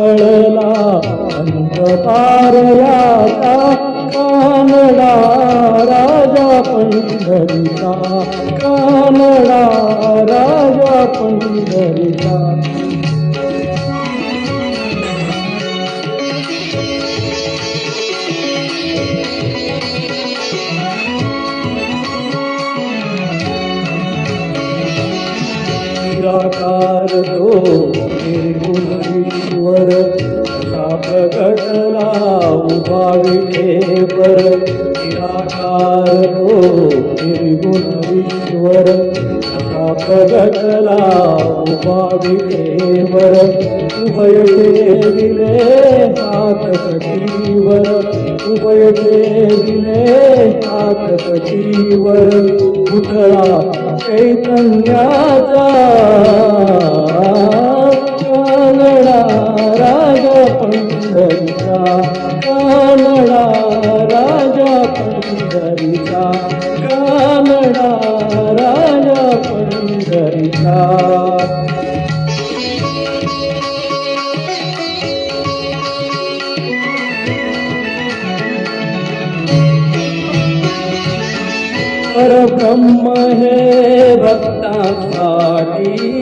कानडा राजा पंढरीचा वेदा नाही नाही कळला वेदा नाही नाही कळला अंतकारयाचा कानडा राजा पंढरीचा कानडा राजा पंढरीचा निराकार तो निर्गुण वर असा प्रगटला उभा विठेवर निराकार तो निर्गुण ईश्वर असा प्रगटला उभा विठेवर उभय दिले हात कटीवर. उभय दिले हात कटीवर. पुतळा चैतन्याचा कानड़ा राजा पंडरिका कानड़ा राजा पंडरिका पर ब्रह्म है भक्तासाठी.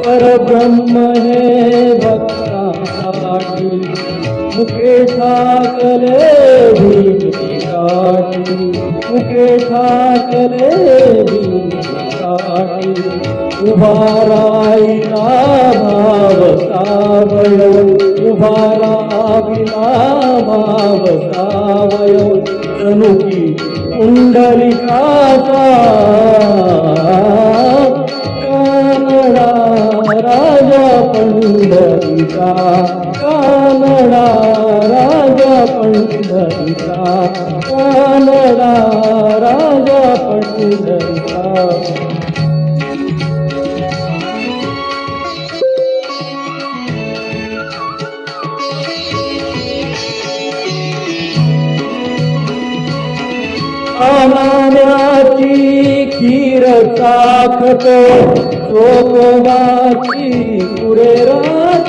पर ब्रह्म है भक्त साठी मुखे ठाकले साठी मुखे ठाकले साठी उभा राहिला भाव सावय उभा राहिला भाव सावय जनुकी पुंडलिकाचा कानडा राजा पंढरीचा राजा पंढरीचा. कानडा राजा पंढरीचा. अनाम्याची खीर चाखतो चोकोबाची पुरे राज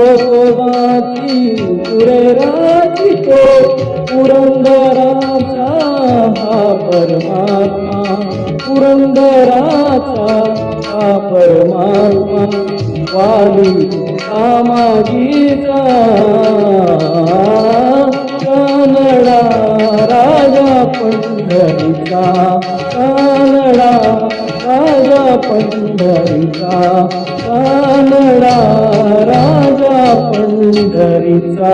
चोकोबाची पुढे तो पुरंदराचा हा परमात्मा पुरंदराचा हा परमात्मा वाली कामागीचा कानडा राजा पंढरीचा कानडा राजा पंढरीचा कानडा पंढरीचा